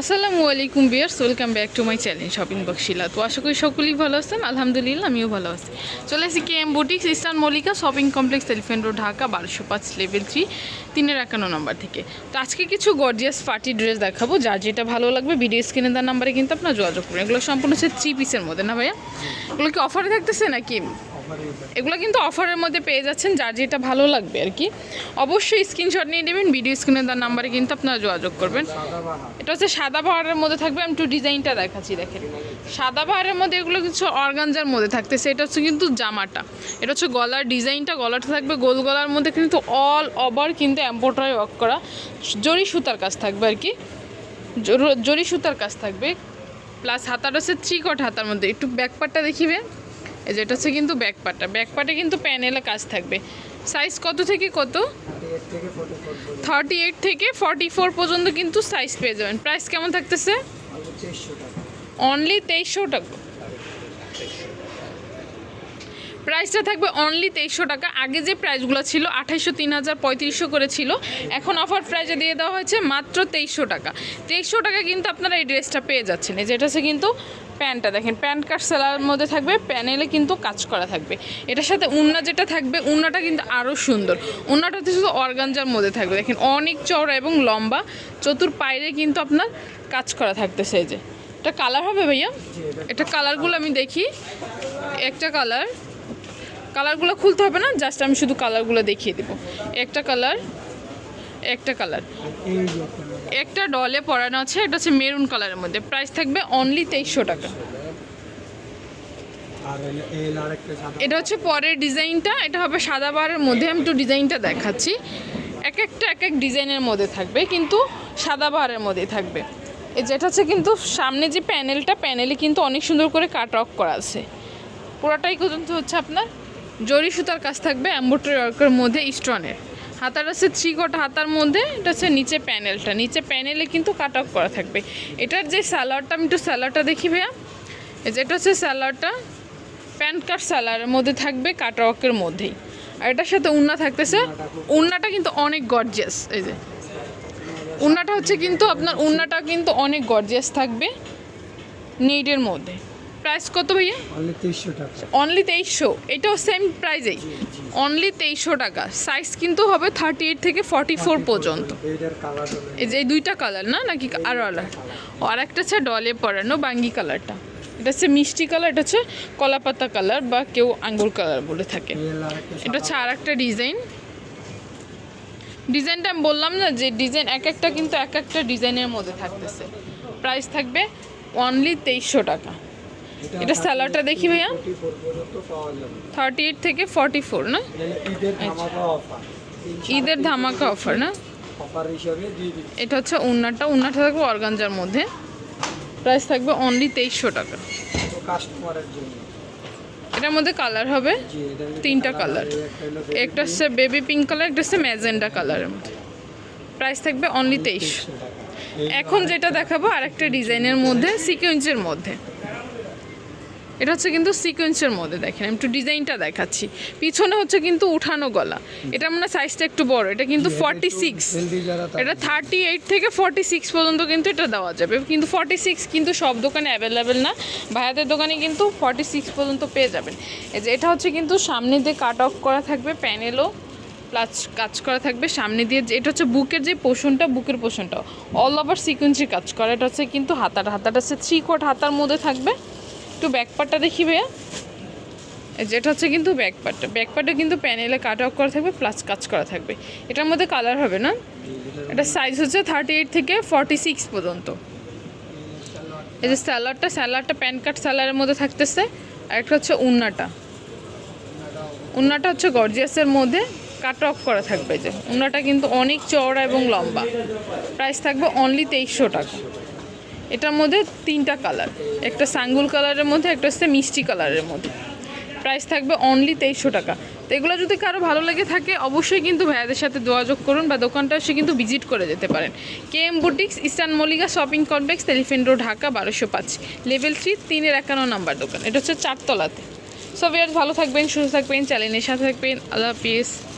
আসসালামু আলাইকুম viewers welcome back to my channel shopping বক্সিলা তো আশা করি সকলেই ভালো আছেন, আলহামদুলিল্লাহ আমিও ভালো আছি। চলে এসেছি K M boutiques, Eastern Mallika shopping complex, Elephant Road, Dhaka, বারোশো পাঁচ, লেভেল থ্রি, তিনের একান্ন নম্বর থেকে। তো আজকে কিছু গর্জিয়াস পার্টি ড্রেস দেখাবো, যার যেটা ভালো লাগবে ভিডিও স্ক্রিনে দেওয়ার নাম্বারে কিন্তু আপনার যোগাযোগ করুন। এগুলো সম্পূর্ণ হচ্ছে থ্রি পিসের মধ্যে, না ভাইয়া? এগুলো কি অফারে থাকতেছে নাকি? এগুলো কিন্তু অফারের মধ্যে পেয়ে যাচ্ছেন যার যেটা ভালো লাগবে আর কি। অবশ্যই স্ক্রিনশট নিয়ে নেবেন ভিডিও স্ক্রিনে তার নাম্বারে কিন্তু আপনারা যোগাযোগ করবেন। এটা হচ্ছে সাদা পাহাড়ের মধ্যে থাকবে আমি একটু ডিজাইনটা দেখাচ্ছি দেখেন। সাদা পাহাড়ের মধ্যে এগুলো কিছু অর্গানজার মধ্যে থাকতেছে এটা হচ্ছে কিন্তু জামাটা। এটা হচ্ছে গলার ডিজাইনটা গলাটা থাকবে গোল গলার মধ্যে কিন্তু অল ওভার কিন্তু এম্পোটারি ওয়ার্ক করা। জরি সুতার কাজ থাকবে আর কি। জর- সুতার কাজ থাকবে। প্লাস হাতাটা হচ্ছে থ্রি কট হাতার মধ্যে। একটু ব্যাক পার্টটা দেখিবে। এই যে এটা হচ্ছে কিন্তু ব্যাক পার্টটা ব্যাক পার্টে কিন্তু প্যানেলে কাজ থাকবে। সাইজ কত থেকে কত? থার্টি এইট থেকে ফর্টি ফোর পর্যন্ত কিন্তু সাইজ পেয়ে যাবেন। প্রাইস কেমন থাকতেছে? অনলি তেইশশো টাকা। প্রাইসটা থাকবে অনলি তেইশশো টাকা। আগে যে প্রাইসগুলো ছিল আঠাইশশো তিন হাজার পঁয়ত্রিশশো করে ছিল। এখন অফার প্রাইসে দিয়ে দেওয়া হয়েছে মাত্র তেইশশো টাকা। তেইশশো টাকা কিন্তু আপনারা এই ড্রেসটা পেয়ে যাচ্ছেন। এই যেটা হচ্ছে কিন্তু প্যান্টটা দেখেন, প্যান্ট কাট সেলার মধ্যে থাকবে, প্যানেলে কিন্তু কাজ করা থাকবে। এটার সাথে উন্না যেটা থাকবে, উন্নাটা কিন্তু আরও সুন্দর। উন্নাটা হচ্ছে শুধু অর্গানজার মধ্যে থাকবে। দেখেন অনেক চওড়া এবং লম্বা চতুর পায়রে কিন্তু আপনার কাজ করা থাকতেছে এই যে। এটা কালার হবে ভাইয়া? এটা কালারগুলো আমি দেখি। একটা কালার কালারগুলো খুলতে হবে না জাস্ট আমি শুধু কালারগুলো দেখিয়ে দেবো। একটা কালার একটা কালার। একটা ডলে পরানো আছে এটা হচ্ছে মেরুন কালারের মধ্যে। প্রাইস থাকবে অনলি তেইশশো টাকা। এটা হচ্ছে পরের ডিজাইনটা এটা হবে সাদা বারের মধ্যে আমি একটু ডিজাইনটা দেখাচ্ছি। এক একটা এক এক ডিজাইনের মধ্যে থাকবে কিন্তু সাদা বাহারের মধ্যে থাকবে। এই যেটা হচ্ছে কিন্তু সামনে যে প্যানেলটা প্যানেলে কিন্তু অনেক সুন্দর করে কাট অফ করা আছে। পুরোটাই কিন্তু হচ্ছে আপনার। জরি সুতার কাজ থাকবে অ্যাম্বোটারি ওয়ার্কের মধ্যে স্টোনের হাতার আছে থ্রি কোট হাতার মধ্যে, এটা হচ্ছে নিচে প্যানেলটা। নিচে প্যানেলে কিন্তু কাট অফ করা থাকবে। এটার যে স্যালাডটা আমি একটু স্যালাডটা দেখি ভাইয়া। এই যে এটা হচ্ছে স্যালাডটা প্যান্ট কাট স্যালারের মধ্যে থাকবে কাটওয়ার্কের মধ্যেই। আর এটার সাথে উন্না থাকতেছে, উন্নাটা কিন্তু অনেক গর্জিয়াস এই যে। উন্নাটা হচ্ছে কিন্তু আপনার উন্নাটা কিন্তু অনেক গর্জিয়াস থাকবে নেটের মধ্যে। প্রাইস কত ভাইয়া? অনলি তেইশশো টাকা। অনলি তেইশশো। এটাও সেম প্রাইজেই অনলি তেইশশো টাকা। সাইজ কিন্তু হবে থার্টি এইট থেকে ফর্টি ফোর পর্যন্ত। এই যে এই দুইটা কালার না? নাকি আরও আলাদা? ও আর একটা হচ্ছে ডলে পরানো বাঙ্গি কালারটা এটা হচ্ছে মিষ্টি কালার এটা হচ্ছে কলাপাতা কালার বা কেউ আঙ্গুর কালার বলে থাকে। এটা হচ্ছে আর একটা ডিজাইন ডিজাইনটা আমি বললাম না যে ডিজাইন এক একটা কিন্তু এক একটা ডিজাইনের মধ্যে থাকতেছে। প্রাইস থাকবে অনলি তেইশশো টাকা। এটা স্যালাডটা দেখি ভাইয়া। থার্টি এইট থেকে ফর্টি ফোর না ঈদের ধামাকা অফার না? এটা হচ্ছে উন্নাটা উন্নাটা থাকবে অর্গানজার মধ্যে। প্রাইস থাকবে অনলি তেইশশো টাকা। এটার মধ্যে কালার হবে তিনটা কালার একটা হচ্ছে বেবি পিঙ্ক কালার একটা হচ্ছে ম্যাজেন্ডা কালারের মধ্যে। প্রাইস থাকবে অনলি তেইশ 2300 টাকা। এই এখন যেটা দেখাবো আর একটা ডিজাইনের মধ্যে সিকোয়েন্সের মধ্যে। এটা হচ্ছে কিন্তু সিকোয়েন্সের মধ্যে দেখেন আমি একটু ডিজাইনটা দেখাচ্ছি। পিছনে হচ্ছে কিন্তু উঠানো গলা। এটা মানে সাইজটা একটু বড় এটা কিন্তু ফর্টি সিক্স এটা থার্টি এইট থেকে ফর্টি সিক্স পর্যন্ত কিন্তু এটা দেওয়া যাবে। কিন্তু ফর্টি সিক্স কিন্তু সব দোকানে অ্যাভেলেবেল না ভাইয়াদের দোকানে কিন্তু ফর্টি সিক্স পর্যন্ত পেয়ে যাবেন। এই যে এটা হচ্ছে কিন্তু সামনে দিয়ে কাট অফ করা থাকবে প্যানেলও প্লাস কাজ করা থাকবে সামনে দিয়ে। যে এটা হচ্ছে বুকের যে পোষণটা বুকের পোষণটা অল ওভার সিকুয়েন্সি কাজ করা। এটা হচ্ছে কিন্তু হাতাটা হাতাটা হচ্ছে থ্রি কোট হাতার মধ্যে থাকবে। একটু ব্যাক পার্টটা দেখি ভাইয়া যেটা হচ্ছে কিন্তু ব্যাক পার্টটা ব্যাক পার্টে কিন্তু প্যানেলে কাট অফ করা থাকবে প্লাস কাজ করা থাকবে। এটার মধ্যে কালার হবে না। এটা সাইজ হচ্ছে থার্টি এইট থেকে ফর্টি সিক্স পর্যন্ত। এই যে স্যালাডটা স্যালাডটা প্যান কাট স্যালাডের মধ্যে থাকতেছে। আর একটা হচ্ছে উন্নাটা। উন্নাটা হচ্ছে গর্জিয়াসের মধ্যে কাট অফ করা থাকবে যে। উন্নাটা কিন্তু অনেক চওড়া এবং লম্বা। প্রাইস থাকবে অনলি তেইশশো টাকা। এটার মধ্যে তিনটা কালার। একটা সাঙ্গুল কালারের মধ্যে, একটা হচ্ছে মিষ্টি কালারের মধ্যে। প্রাইস থাকবে অনলি তেইশশো টাকা। তো এগুলো যদি কারও ভালো লেগে থাকে, অবশ্যই কিন্তু ভাইয়াদের সাথে যোগাযোগ করুন বা দোকানটা এসে কিন্তু ভিজিট করে যেতে পারেন। K M boutiques Eastern Mallika shopping complex Elephant Road Dhaka বারোশো পাঁচ। লেভেল থ্রি তিনের একান্ন নাম্বার দোকান। এটা হচ্ছে চারতলাতে। সো ভিয়ার্স ভালো থাকবেন, সুস্থ থাকবেন চ্যানেলের সাথে থাকবেন। আল্লাহ হাফিজ।